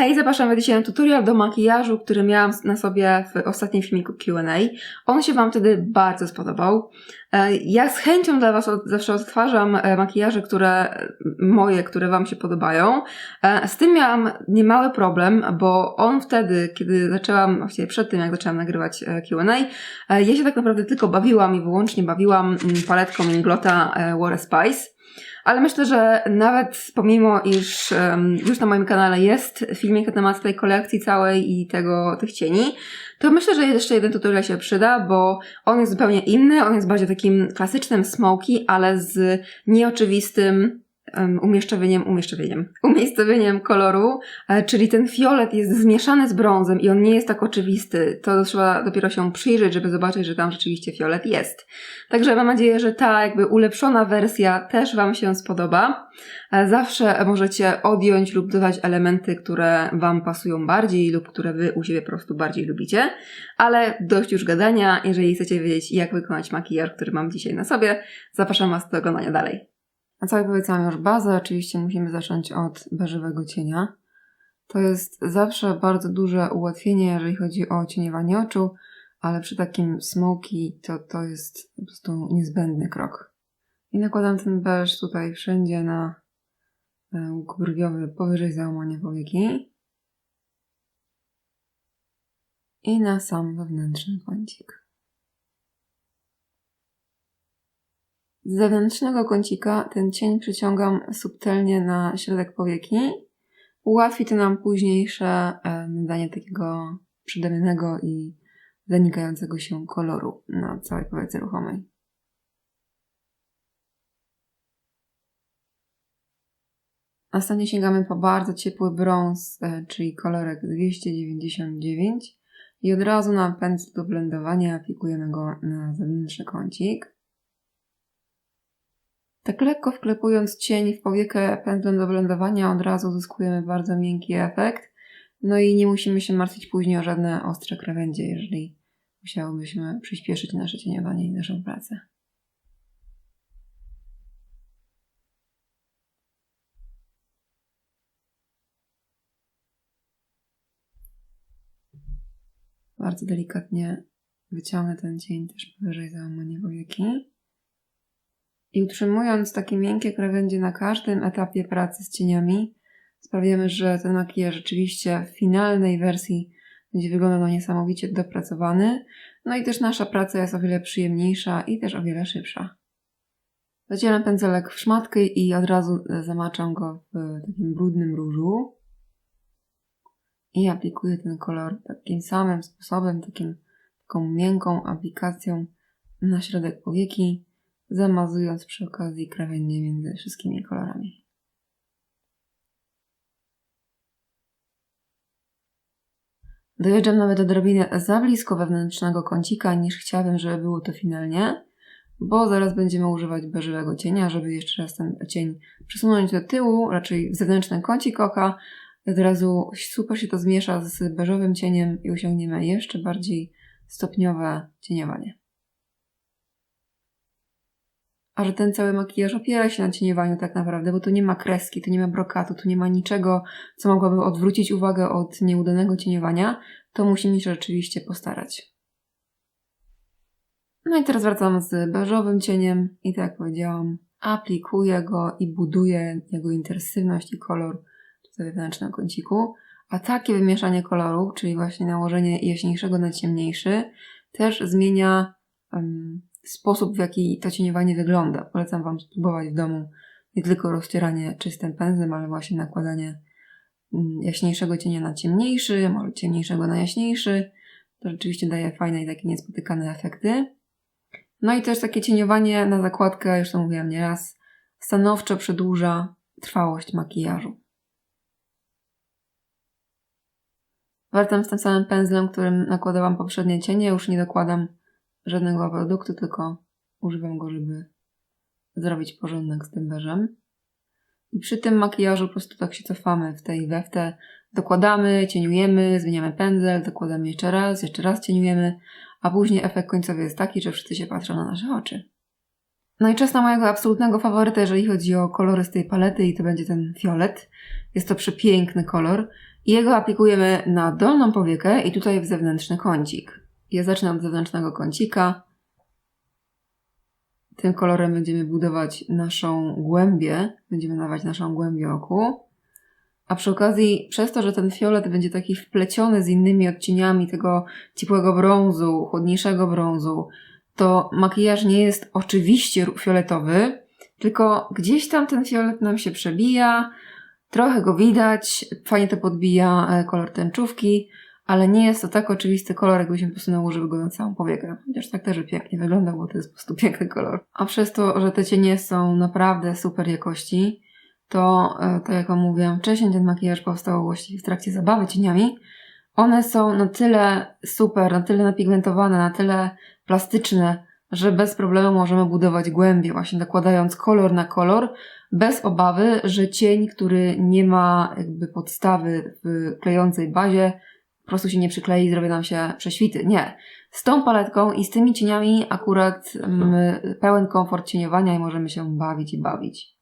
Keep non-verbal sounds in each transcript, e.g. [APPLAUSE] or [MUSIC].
Hej, zapraszam dzisiaj na tutorial do makijażu, który miałam na sobie w ostatnim filmiku Q&A. On się Wam wtedy bardzo spodobał. E, Ja z chęcią dla Was od, zawsze odtwarzam e, makijaże, które moje, które Wam się podobają. E, Z tym miałam niemały problem, bo on wtedy, kiedy zaczęłam, właściwie przed tym jak zaczęłam nagrywać Q&A, ja się tak naprawdę tylko bawiłam i wyłącznie bawiłam paletką Inglota Water Spice. Ale myślę, że nawet pomimo, iż um, już na moim kanale jest filmik na temat tej kolekcji całej i tego, tych cieni, to myślę, że jeszcze jeden tutorial się przyda, bo on jest zupełnie inny, on jest bardziej takim klasycznym smoky, ale z nieoczywistym umieszczowieniem, umieszczowieniem, umiejscowieniem koloru, e, czyli ten fiolet jest zmieszany z brązem i on nie jest tak oczywisty. To trzeba dopiero się przyjrzeć, żeby zobaczyć, że tam rzeczywiście fiolet jest. Także mam nadzieję, że ta jakby ulepszona wersja też Wam się spodoba. E, Zawsze możecie odjąć lub dodać elementy, które Wam pasują bardziej lub które Wy u siebie po prostu bardziej lubicie. Ale dość już gadania. Jeżeli chcecie wiedzieć, jak wykonać makijaż, który mam dzisiaj na sobie, zapraszam Was do oglądania dalej. A co jak powiedziałam już bazę, oczywiście musimy zacząć od beżowego cienia. To jest zawsze bardzo duże ułatwienie, jeżeli chodzi o cieniowanie oczu, ale przy takim smoky to to jest po prostu niezbędny krok. I nakładam ten beż tutaj wszędzie na e, łuk brwiowy powyżej załamania powieki i na sam wewnętrzny kącik. Z zewnętrznego kącika ten cień przyciągam subtelnie na środek powieki. Ułatwi to nam późniejsze nadanie takiego przydemnego i zanikającego się koloru na całej powiece ruchomej. Następnie sięgamy po bardzo ciepły brąz, e, czyli kolorek 299 i od razu na pędzel do blendowania aplikujemy go na zewnętrzny kącik. Tak lekko wklepując cień w powiekę pędzlem do blendowania od razu uzyskujemy bardzo miękki efekt. No i nie musimy się martwić później o żadne ostre krawędzie, jeżeli musiałybyśmy przyspieszyć nasze cieniowanie i naszą pracę. Bardzo delikatnie wyciągnę ten cień też powyżej załamania powieki. I utrzymując takie miękkie krawędzie na każdym etapie pracy z cieniami, sprawiamy, że ten makijaż rzeczywiście w finalnej wersji będzie wyglądał niesamowicie dopracowany. No i też nasza praca jest o wiele przyjemniejsza i też o wiele szybsza. Zacieram pędzelek w szmatkę i od razu zamaczam go w takim brudnym różu. I aplikuję ten kolor takim samym sposobem, takim, taką miękką aplikacją na środek powieki zamazując przy okazji krawędzie między wszystkimi kolorami. Dojeżdżam nawet odrobinę za blisko wewnętrznego kącika, niż chciałabym, żeby było to finalnie, bo zaraz będziemy używać beżowego cienia, żeby jeszcze raz ten cień przesunąć do tyłu, raczej w zewnętrzny kącik oka. Od razu super się to zmiesza z beżowym cieniem i osiągniemy jeszcze bardziej stopniowe cieniowanie. A że ten cały makijaż opiera się na cieniowaniu tak naprawdę, bo tu nie ma kreski, tu nie ma brokatu, tu nie ma niczego, co mogłoby odwrócić uwagę od nieudanego cieniowania, to musimy się rzeczywiście postarać. No i teraz wracam z beżowym cieniem i tak jak powiedziałam, aplikuję go i buduję jego intensywność i kolor tutaj wewnętrznym kąciku. A takie wymieszanie kolorów, czyli właśnie nałożenie jaśniejszego na ciemniejszy, też zmienia um, sposób, w jaki to cieniowanie wygląda. Polecam Wam spróbować w domu nie tylko rozcieranie czystym pędzlem, ale właśnie nakładanie jaśniejszego cienia na ciemniejszy, może ciemniejszego na jaśniejszy. To rzeczywiście daje fajne i takie niespotykane efekty. No i też takie cieniowanie na zakładkę, już to mówiłam nieraz, stanowczo przedłuża trwałość makijażu. Wracam z tym samym pędzlem, którym nakładałam poprzednie cienie, już nie dokładam żadnego produktu, tylko używam go, żeby zrobić porządek z tym beżem. I przy tym makijażu po prostu tak się cofamy w tej we w te. Dokładamy, cieniujemy, zmieniamy pędzel, dokładamy jeszcze raz, jeszcze raz cieniujemy, a później efekt końcowy jest taki, że wszyscy się patrzą na nasze oczy. No i czas na mojego absolutnego faworyta, jeżeli chodzi o kolory z tej palety i to będzie ten fiolet. Jest to przepiękny kolor jego aplikujemy na dolną powiekę i tutaj w zewnętrzny kącik. Ja zacznę od zewnętrznego kącika. Tym kolorem będziemy budować naszą głębię, będziemy dawać naszą głębię oku. A przy okazji, przez to, że ten fiolet będzie taki wpleciony z innymi odcieniami tego ciepłego brązu, chłodniejszego brązu, to makijaż nie jest oczywiście fioletowy, tylko gdzieś tam ten fiolet nam się przebija, trochę go widać, fajnie to podbija e, kolor tęczówki, ale nie jest to tak oczywisty kolor, jakbyśmy po prostu nałożyły go na całą powiekę. Chociaż tak też pięknie wygląda, bo to jest po prostu piękny kolor. A przez to, że te cienie są naprawdę super jakości, to, e, tak jak Wam mówiłam wcześniej, ten makijaż powstał właściwie w trakcie zabawy cieniami. One są na tyle super, na tyle napigmentowane, na tyle plastyczne, że bez problemu możemy budować głębie, właśnie nakładając kolor na kolor, bez obawy, że cień, który nie ma jakby podstawy w klejącej bazie, po prostu się nie przyklei i zrobi nam się prześwity. Nie. Z tą paletką i z tymi cieniami akurat mamy pełen komfort cieniowania i możemy się bawić i bawić.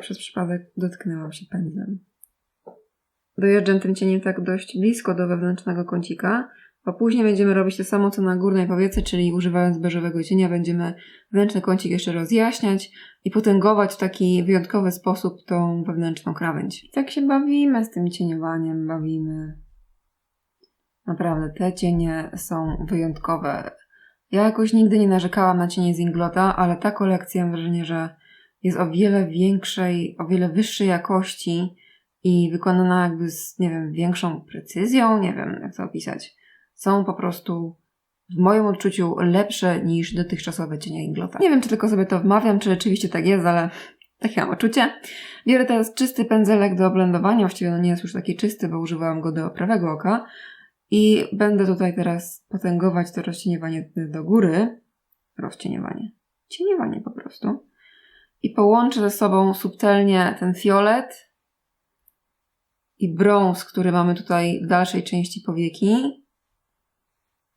Przez przypadek dotknęłam się pędzlem. Dojeżdżam tym cieniem tak dość blisko do wewnętrznego kącika, a później będziemy robić to samo co na górnej powiece, czyli używając beżowego cienia będziemy wewnętrzny kącik jeszcze rozjaśniać i potęgować w taki wyjątkowy sposób tą wewnętrzną krawędź. Tak się bawimy z tym cieniowaniem, bawimy. Naprawdę, te cienie są wyjątkowe. Ja jakoś nigdy nie narzekałam na cienie z Inglota, ale ta kolekcja mam wrażenie, że jest o wiele większej, o wiele wyższej jakości i wykonana jakby z, nie wiem, większą precyzją, nie wiem jak to opisać. Są po prostu w moim odczuciu lepsze niż dotychczasowe cienie Inglota. Nie wiem, czy tylko sobie to wmawiam, czy rzeczywiście tak jest, ale [LAUGHS] takie mam odczucie. Biorę teraz czysty pędzelek do blendowania, właściwie on nie jest już taki czysty, bo używałam go do prawego oka. I będę tutaj teraz potęgować to rozcieniowanie do góry. Rozcieniowanie. Cieniowanie po prostu i połączę ze sobą subtelnie ten fiolet i brąz, który mamy tutaj w dalszej części powieki,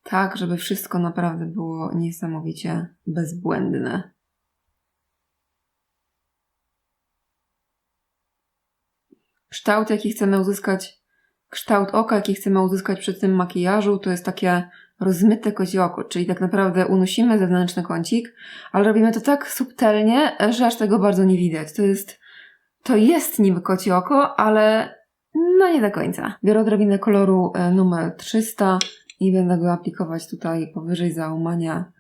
tak, żeby wszystko naprawdę było niesamowicie bezbłędne. Kształt, jaki chcemy uzyskać, kształt oka, jaki chcemy uzyskać przy tym makijażu, to jest takie rozmyte kozie oko, czyli tak naprawdę unosimy zewnętrzny kącik, ale robimy to tak subtelnie, że aż tego bardzo nie widać. To jest, to jest niby kocie oko, ale no nie do końca. Biorę odrobinę koloru e, numer 300 i będę go aplikować tutaj powyżej załamania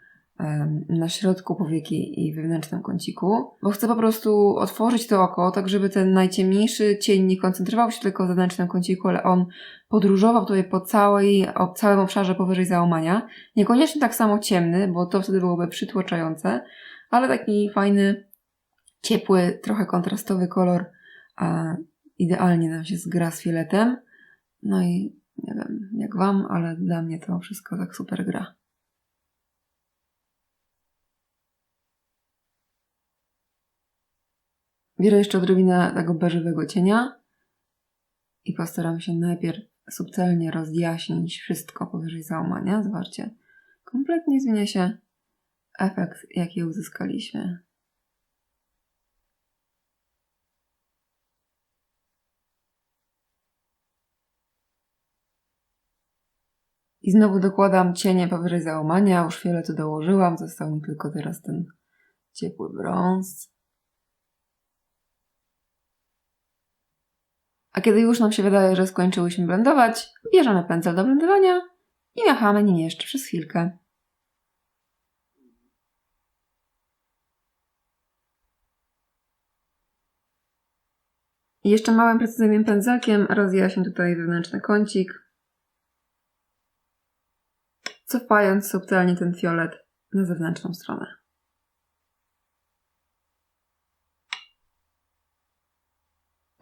na środku powieki i wewnętrznym kąciku, bo chcę po prostu otworzyć to oko, tak żeby ten najciemniejszy cień nie koncentrował się tylko w zewnętrznym kąciku, ale on podróżował tutaj po całej, o całym obszarze powyżej załamania. Niekoniecznie tak samo ciemny, bo to wtedy byłoby przytłaczające, ale taki fajny, ciepły, trochę kontrastowy kolor, a idealnie nam się zgra z filetem. No i nie wiem jak Wam, ale dla mnie to wszystko tak super gra. Biorę jeszcze odrobinę tego beżowego cienia i postaram się najpierw subtelnie rozjaśnić wszystko powyżej załamania. Zobaczcie, kompletnie zmienia się efekt, jaki uzyskaliśmy. I znowu dokładam cienie powyżej załamania, już fioletu dołożyłam, został mi tylko teraz ten ciepły brąz. A kiedy już nam się wydaje, że skończyłyśmy blendować, bierzemy pędzel do blendowania i machamy nim jeszcze przez chwilkę. Jeszcze małym precyzyjnym pędzelkiem rozjaśnię tutaj wewnętrzny kącik, cofając subtelnie ten fiolet na zewnętrzną stronę.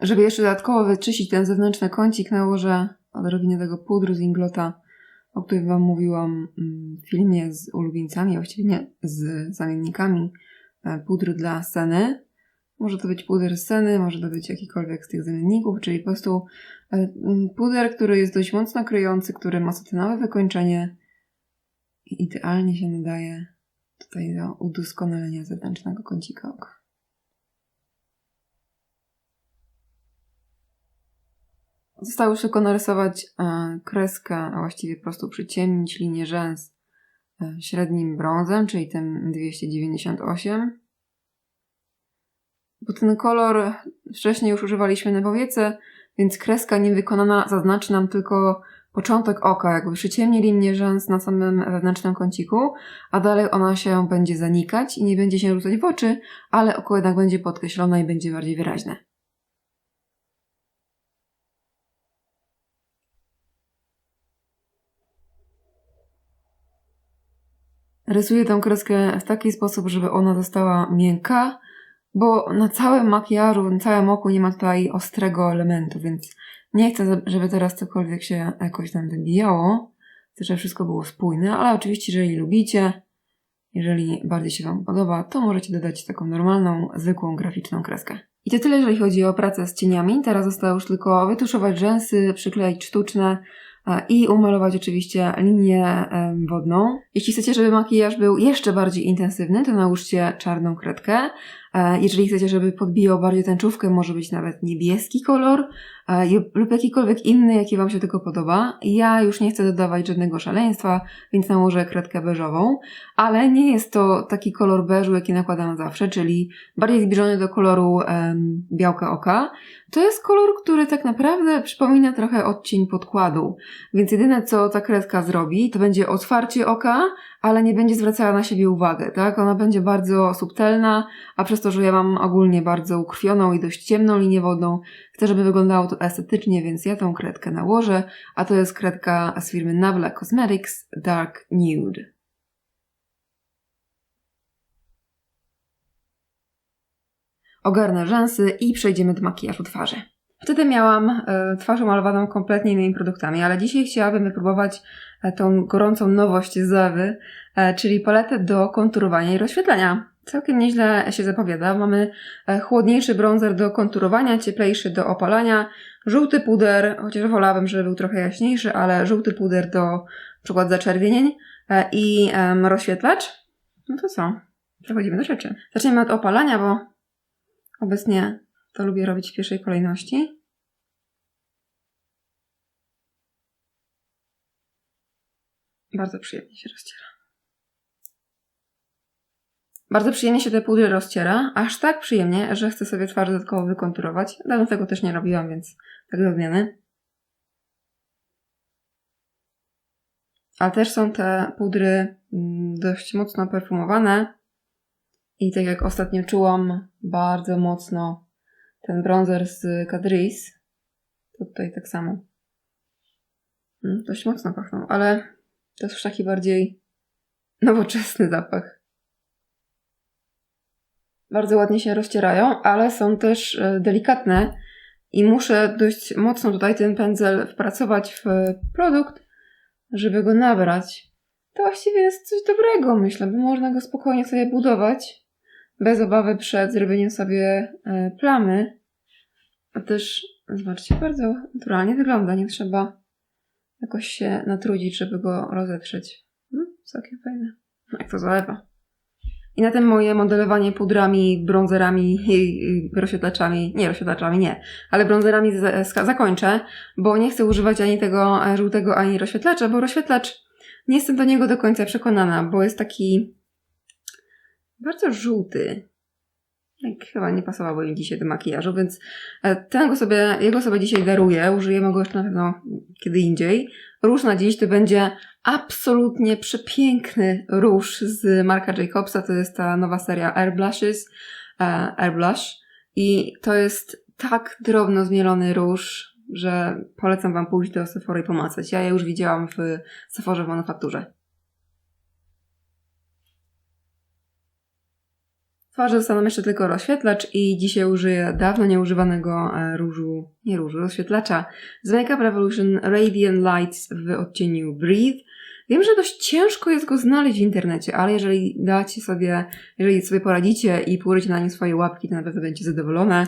Żeby jeszcze dodatkowo wyczyścić ten zewnętrzny kącik, nałożę odrobinę tego pudru z Inglota, o którym Wam mówiłam mm, w filmie z ulubieńcami, właściwie nie, z zamiennikami e, pudru dla sceny. Może to być puder sceny, może to być jakikolwiek z tych zamienników, czyli po prostu e, m, puder, który jest dość mocno kryjący, który ma satynowe wykończenie i idealnie się nadaje tutaj do udoskonalenia zewnętrznego kącika oka. Zostało już tylko narysować e, kreskę, a właściwie po prostu przyciemnić linię rzęs e, średnim brązem, czyli tym 298. Bo ten kolor wcześniej już używaliśmy na powiece, więc kreska niewykonana zaznaczy nam tylko początek oka, jakby przyciemni linię rzęs na samym wewnętrznym kąciku, a dalej ona się będzie zanikać i nie będzie się rzucać w oczy, ale oko jednak będzie podkreślone i będzie bardziej wyraźne. Rysuję tę kreskę w taki sposób, żeby ona została miękka, bo na całym makijażu, na całym oku nie ma tutaj ostrego elementu, więc nie chcę, żeby teraz cokolwiek się jakoś tam wybijało. Chcę, żeby wszystko było spójne, ale oczywiście, jeżeli lubicie, jeżeli bardziej się Wam podoba, to możecie dodać taką normalną, zwykłą, graficzną kreskę. I to tyle, jeżeli chodzi o pracę z cieniami. Teraz zostało już tylko wytuszować rzęsy, przykleić sztuczne i umalować oczywiście linię wodną. Jeśli chcecie, żeby makijaż był jeszcze bardziej intensywny, to nałóżcie czarną kredkę. Jeżeli chcecie, żeby podbijał bardziej tęczówkę, może być nawet niebieski kolor lub jakikolwiek inny, jaki Wam się tylko podoba. Ja już nie chcę dodawać żadnego szaleństwa, więc nałożę kredkę beżową, ale nie jest to taki kolor beżu, jaki nakładam zawsze, czyli bardziej zbliżony do koloru um, białka oka. To jest kolor, który tak naprawdę przypomina trochę odcień podkładu, więc jedyne co ta kredka zrobi, to będzie otwarcie oka, ale nie będzie zwracała na siebie uwagę, tak? Ona będzie bardzo subtelna, a przez to, że ja mam ogólnie bardzo ukrwioną i dość ciemną linię wodną, chcę, żeby wyglądało to estetycznie, więc ja tą kredkę nałożę, a to jest kredka z firmy Nabla Cosmetics Dark Nude. Ogarnę rzęsy i przejdziemy do makijażu twarzy. Wtedy miałam y, twarz malowaną kompletnie innymi produktami, ale dzisiaj chciałabym wypróbować y, tą gorącą nowość z Ewy, y, czyli paletę do konturowania i rozświetlenia. Całkiem nieźle się zapowiada. Mamy chłodniejszy bronzer do konturowania, cieplejszy do opalania, żółty puder, chociaż wolałabym, żeby był trochę jaśniejszy, ale żółty puder do przykład zaczerwienień i rozświetlacz. No to co? Przechodzimy do rzeczy. Zaczniemy od opalania, bo obecnie to lubię robić w pierwszej kolejności. Bardzo przyjemnie się rozciera. Bardzo przyjemnie się te pudry rozciera, aż tak przyjemnie, że chcę sobie twarz dodatkowo wykonturować. Dawno tego też nie robiłam, więc tak do odmiany. Ale też są te pudry mm, dość mocno perfumowane i tak jak ostatnio czułam, bardzo mocno ten bronzer z Catrice. To tutaj tak samo. Hmm, dość mocno pachną, ale to jest już taki bardziej nowoczesny zapach. Bardzo ładnie się rozcierają, ale są też e, delikatne i muszę dość mocno tutaj ten pędzel wpracować w produkt, żeby go nabrać. To właściwie jest coś dobrego, myślę, bo można go spokojnie sobie budować bez obawy przed zrobieniem sobie e, plamy. A też, zobaczcie, bardzo naturalnie wygląda. Nie trzeba jakoś się natrudzić, żeby go rozetrzeć. No, całkiem fajne. Jak to zalewa. I na tym moje modelowanie pudrami, bronzerami i rozświetlaczami, nie rozświetlaczami, nie, ale bronzerami zakończę, bo nie chcę używać ani tego e, żółtego, ani rozświetlacza, bo rozświetlacz nie jestem do niego do końca przekonana, bo jest taki bardzo żółty. Chyba nie pasowało im dzisiaj do makijażu, więc e, tego sobie, jego sobie dzisiaj daruję. Użyjemy go jeszcze na pewno kiedy indziej. Róż na dziś to będzie absolutnie przepiękny róż z Marka Jacobsa. To jest ta nowa seria Airblushes, e, Airblush. I to jest tak drobno zmielony róż, że polecam Wam pójść do Sephory i pomacać. Ja je już widziałam w Sephorze w manufakturze. Twarzy zostaną jeszcze tylko rozświetlacz i dzisiaj użyję dawno nieużywanego e, różu, nie różu, rozświetlacza z Makeup Revolution Radiant Lights w odcieniu Breathe. Wiem, że dość ciężko jest go znaleźć w internecie, ale jeżeli dacie sobie, jeżeli sobie poradzicie i położycie na nim swoje łapki, to na pewno będziecie zadowolone,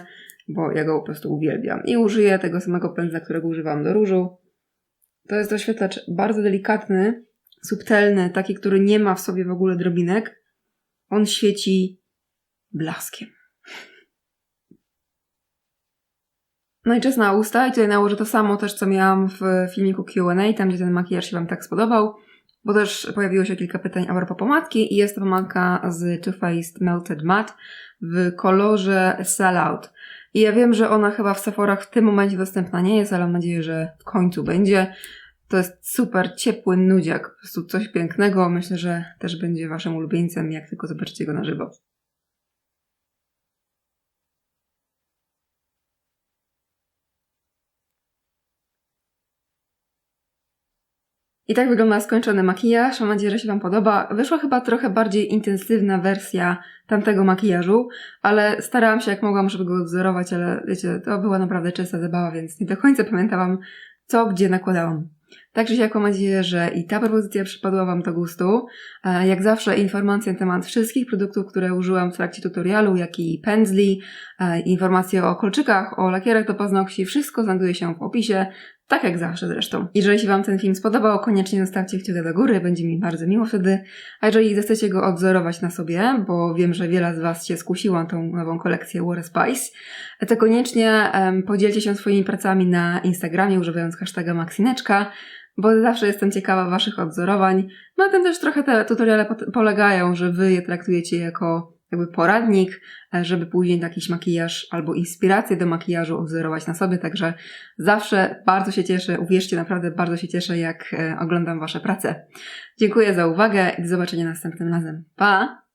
bo ja go po prostu uwielbiam. I użyję tego samego pędzla, którego używam do różu. To jest doświetlacz bardzo delikatny, subtelny, taki, który nie ma w sobie w ogóle drobinek. On świeci blaskiem. No i czas na usta i tutaj nałożę to samo też, co miałam w filmiku Q&A, tam gdzie ten makijaż się Wam tak spodobał, bo też pojawiło się kilka pytań a propos pomadki i jest to pomadka z Too Faced Melted Matte w kolorze Sellout. I ja wiem, że ona chyba w Sephorach w tym momencie dostępna nie jest, ale mam nadzieję, że w końcu będzie. To jest super ciepły nudziak, po prostu coś pięknego. Myślę, że też będzie Waszym ulubieńcem, jak tylko zobaczycie go na żywo. I tak wygląda skończony makijaż. Mam nadzieję, że się Wam podoba. Wyszła chyba trochę bardziej intensywna wersja tamtego makijażu, ale starałam się jak mogłam, żeby go odzorować, ale wiecie, to była naprawdę czysta zabawa, więc nie do końca pamiętałam, co gdzie nakładałam. Także siak mam nadzieję, że i ta propozycja przypadła Wam do gustu. E, Jak zawsze informacje na temat wszystkich produktów, które użyłam w trakcie tutorialu, jak i pędzli, e, informacje o kolczykach, o lakierach do paznokci, wszystko znajduje się w opisie, tak jak zawsze zresztą. Jeżeli się Wam ten film spodobał, koniecznie zostawcie kciuka do góry, będzie mi bardzo miło wtedy. A jeżeli zechcecie go odzorować na sobie, bo wiem, że wiele z Was się skusiło na tą nową kolekcję War Spice, to koniecznie em, podzielcie się swoimi pracami na Instagramie używając hashtaga Maxineczka, bo zawsze jestem ciekawa Waszych odzorowań. Na tym też trochę te tutoriale polegają, że Wy je traktujecie jako jakby poradnik, e, żeby później jakiś makijaż albo inspirację do makijażu odzorować na sobie, także zawsze bardzo się cieszę, uwierzcie, naprawdę bardzo się cieszę, jak e, oglądam Wasze prace. Dziękuję za uwagę i do zobaczenia następnym razem. Pa!